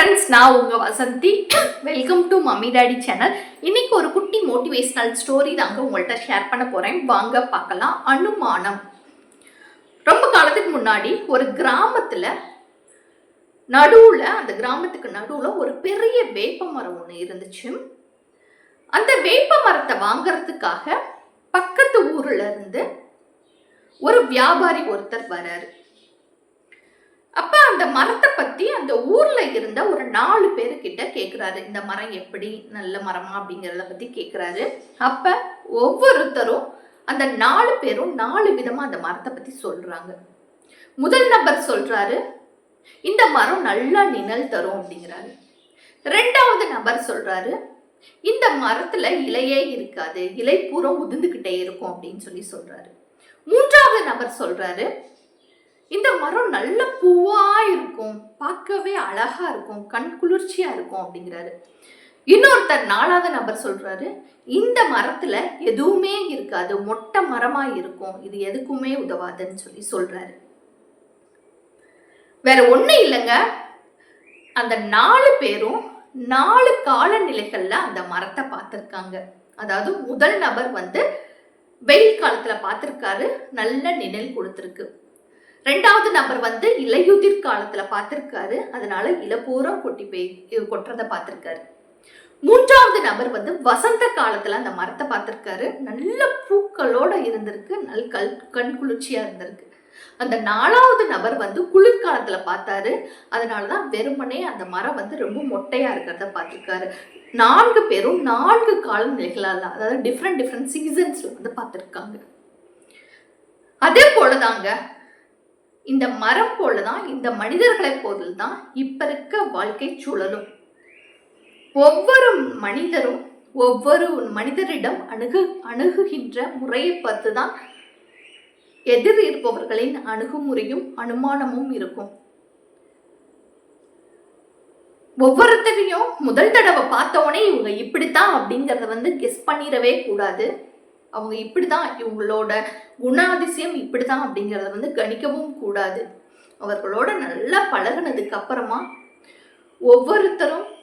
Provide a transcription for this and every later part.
Friends நான் உங்கள் Vasanthi. Welcome to mummy daddy channel இன்னைக்கு ஒரு குட்டி மோட்டிவேஷ்னல் ஸ்டோரி தாங்க உங்கள்கிட்ட ஷேர் பண்ண போகிறேன் வாங்க பார்க்கலாம். அனுமானம். ரொம்ப காலத்துக்கு முன்னாடி ஒரு கிராமத்தில் நடுவில் அந்த கிராமத்துக்கு நடுவில் ஒரு பெரிய வேப்ப மரம் ஒன்று இருந்துச்சு. அந்த வேப்ப மரத்தை வாங்கிறதுக்காக பக்கத்து ஊரில் இருந்து ஒரு வியாபாரி ஒருத்தர் வராரு. அப்ப அந்த மரத்தை பத்தி அந்த ஊர்ல இருந்த ஒரு நாலு பேரு கிட்ட கேக்குறாரு. இந்த மரம் எப்படி? நல்ல மரமா? அப்படிங்கறத பத்தி கேக்குறாரு. அப்ப ஒவ்வொருத்தரும் அந்த நாலு பேரும் நாலு விதமா அந்த மரத்தை பத்தி சொல்றாங்க. முதல் நபர் சொல்றாரு இந்த மரம் நல்லா நிழல் தரும் அப்படிங்கிறாரு. ரெண்டாவது நபர் சொல்றாரு இந்த மரத்துல இலையே இருக்காது. இலை பூரம் உதிர்ந்துகிட்டே இருக்கும் அப்படின்னு சொல்லி சொல்றாரு. மூன்றாவது நபர் சொல்றாரு இந்த மரம் நல்ல பூவா இருக்கும். பார்க்கவே அழகா இருக்கும். கண் குளிர்ச்சியா இருக்கும் அப்படிங்கிறாரு. இன்னொருத்தர் நாலாவது நபர் சொல்றாரு இந்த மரத்துல எதுவுமே இருக்காது. மொட்டை மரமா இருக்கும். இது எதுக்குமே உதவாதுன்னு சொல்லி சொல்றாரு. வேற ஒண்ணு இல்லைங்க. அந்த நாலு பேரும் நாலு காலநிலைகள்ல அந்த மரத்தை பார்த்துருக்காங்க. அதாவது முதல் நபர் வந்து வெயில் காலத்துல பார்த்துருக்காரு. நல்ல நிழல் கொடுத்துருக்கு. ரெண்டாவது நபர் வந்து இலையுதிர் காலத்துல பார்த்திருக்காரு. அதனால இலப்பூரம் கொட்டி போய் கொட்டுறத பார்த்திருக்காரு. மூன்றாவது நபர் வந்து வசந்த காலத்துல அந்த மரத்தை பார்த்திருக்காரு. நல்ல பூக்களோட இருந்திருக்கு. நல் கல் கண் குளிர்ச்சியா இருந்திருக்கு. அந்த நாலாவது நபர் வந்து குளிர்காலத்துல பார்த்தாரு. அதனாலதான் வெறுமனே அந்த மரம் வந்து ரொம்ப மொட்டையா இருக்கிறத பார்த்திருக்காரு. நான்கு பேரும் நான்கு காலநிலைகளால் அதாவது டிஃப்ரெண்ட் டிஃப்ரெண்ட் சீசன்ஸ்ல வந்து பார்த்துருக்காங்க. அதே போலதாங்க இந்த மரம் போலதான் இந்த மனிதர்களை போதில் தான் இப்ப இருக்க வாழ்க்கை சூழலும். ஒவ்வொரு மனிதரும் ஒவ்வொரு மனிதரிடம் அணுகு அணுகுகின்ற முறையை பார்த்து தான் எதிர் இருப்பவர்களின் அணுகுமுறையும் அனுமானமும் இருக்கும். ஒவ்வொருத்தரையும் முதல் தடவை பார்த்தவொடனே இவங்க இப்படித்தான் அப்படிங்கறத வந்து கெஸ் பண்ணிடவே கூடாது. அவங்க இப்படி தான் இவங்களோட குணாதிசயம் இப்படி தான் அப்படிங்கிறத வந்து கணிக்கவும் கூடாது. அவர்களோட நல்லா பழகுனதுக்கு அப்புறமா ஒவ்வொருத்தரும்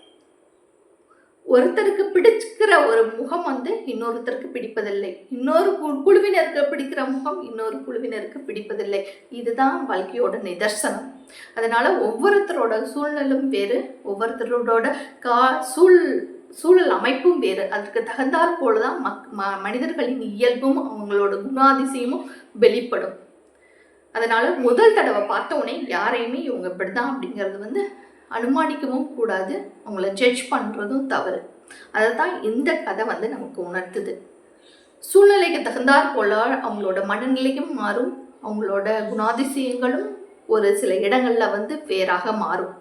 ஒருத்தருக்கு பிடிச்சிக்கிற ஒரு முகம் வந்து இன்னொருத்தருக்கு பிடிப்பதில்லை. இன்னொரு கு- குழுவினருக்கு பிடிக்கிற முகம் இன்னொரு குழுவினருக்கு பிடிப்பதில்லை. இதுதான் வாழ்க்கையோட நிதர்சனம். அதனால ஒவ்வொருத்தரோட சூழ்நிலும் வேறு ஒவ்வொருத்தரோட கா சூழ் சூழல் அமைப்பும் வேறு. அதற்கு தகுந்தாற் போலதான் மக் ம- மனிதர்களின் இயல்பும் அவங்களோட குணாதிசயமும் வெளிப்படும். அதனால முதல் தடவை பார்த்த உடனே யாரையுமே இவங்க இப்படிதான் அப்படிங்கிறது வந்து அனுமானிக்கவும் கூடாது. அவங்கள ஜட்ஜ் பண்ணுறதும் தவறு. அதை தான் இந்த கதை வந்து நமக்கு உணர்த்துது. சூழ்நிலைக்கு தகுந்தாற் போல அவங்களோட மனநிலையும் மாறும். அவங்களோட குணாதிசயங்களும் ஒரு சில இடங்கள்ல வந்து வேறாக மாறும்.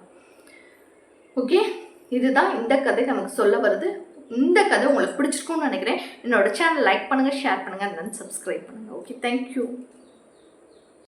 ஓகே? இதுதான் இந்த கதை நமக்கு சொல்ல வருது. இந்த கதை உங்களுக்கு பிடிச்சிருக்கும்னு நினைக்கிறேன். என்னோட சேனல் லைக் பண்ணுங்கள் ஷேர் பண்ணுங்கள் அண்ட் சப்ஸ்கிரைப் பண்ணுங்கள் ஓகே தேங்க்யூ